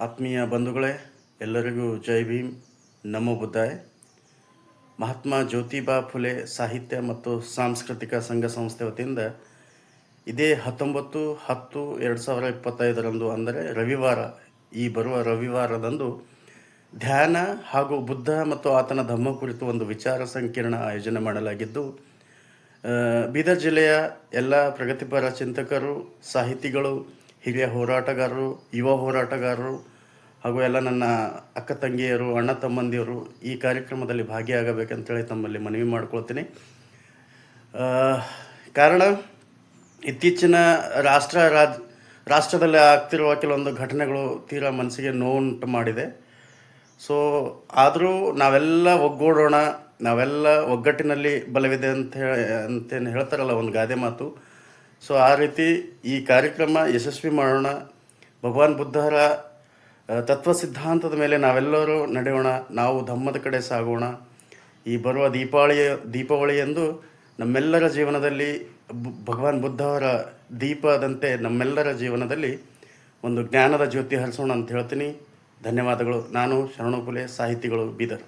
ಆತ್ಮೀಯ ಬಂಧುಗಳೇ, ಎಲ್ಲರಿಗೂ ಜೈ ಭೀಮ್. ನಮೋ ಬುದ್ಧಾಯ್. ಮಹಾತ್ಮ ಜ್ಯೋತಿಬಾ ಫುಲೆ ಸಾಹಿತ್ಯ ಮತ್ತು ಸಾಂಸ್ಕೃತಿಕ ಸಂಘ ಸಂಸ್ಥೆ ವತಿಯಿಂದ ಇದೇ ಹತ್ತೊಂಬತ್ತು ಹತ್ತು ಎರಡು ಸಾವಿರ ಇಪ್ಪತ್ತೈದರಂದು ಅಂದರೆ ರವಿವಾರ, ಈ ಬರುವ ರವಿವಾರದಂದು ಧ್ಯಾನ ಹಾಗೂ ಬುದ್ಧ ಮತ್ತು ಆತನ ಧಮ್ಮ ಕುರಿತು ಒಂದು ವಿಚಾರ ಸಂಕಿರಣ ಆಯೋಜನೆ ಮಾಡಲಾಗಿದ್ದು ಬೀದರ್ ಜಿಲ್ಲೆಯ ಎಲ್ಲ ಪ್ರಗತಿಪರ ಚಿಂತಕರು, ಸಾಹಿತಿಗಳು ಹಿರಿಯ ಹೋರಾಟಗಾರರು, ಯುವ ಹೋರಾಟಗಾರರು ಹಾಗೂ ಎಲ್ಲ ನನ್ನ ಅಕ್ಕ ತಂಗಿಯರು, ಅಣ್ಣ ತಮ್ಮಂದಿಯರು ಈ ಕಾರ್ಯಕ್ರಮದಲ್ಲಿ ಭಾಗಿಯಾಗಬೇಕಂತೇಳಿ ತಮ್ಮಲ್ಲಿ ಮನವಿ ಮಾಡ್ಕೊಳ್ತೀನಿ. ಕಾರಣ ಇತ್ತೀಚಿನ ರಾಷ್ಟ್ರ ರಾಜ್, ರಾಷ್ಟ್ರದಲ್ಲಿ ಆಗ್ತಿರುವ ಕೆಲವೊಂದು ಘಟನೆಗಳು ತೀರಾ ಮನಸ್ಸಿಗೆ ನೋವುಂಟು ಮಾಡಿದೆ. ಸೊ, ಆದರೂ ನಾವೆಲ್ಲ ಒಗ್ಗೂಡೋಣ, ನಾವೆಲ್ಲ ಒಗ್ಗಟ್ಟಿನಲ್ಲಿ ಬಲವಿದೆ ಅಂತ ಹೇಳಿ ಅಂತೇನು ಹೇಳ್ತಾರಲ್ಲ ಒಂದು ಗಾದೆ ಮಾತು. ಸೊ ಆ ರೀತಿ ಈ ಕಾರ್ಯಕ್ರಮ ಯಶಸ್ವಿ ಮಾಡೋಣ. ಭಗವಾನ್ ಬುದ್ಧರ ತತ್ವ ಸಿದ್ಧಾಂತದ ಮೇಲೆ ನಾವೆಲ್ಲರೂ ನಡೆಯೋಣ. ನಾವು ಧಮ್ಮದ ಕಡೆ ಸಾಗೋಣ. ಈ ಬರುವ ದೀಪಾವಳಿಯ ದೀಪಾವಳಿಯಂದು ನಮ್ಮೆಲ್ಲರ ಜೀವನದಲ್ಲಿ ಭಗವಾನ್ ಬುದ್ಧವರ ದೀಪದಂತೆ ನಮ್ಮೆಲ್ಲರ ಜೀವನದಲ್ಲಿ ಒಂದು ಜ್ಞಾನದ ಜ್ಯೋತಿ ಹರಿಸೋಣ ಅಂತ ಹೇಳ್ತೀನಿ. ಧನ್ಯವಾದಗಳು. ನಾನು ಶರಣಕುಲೆ ಸಾಹಿತಿಗಳು ಬೀದರ್.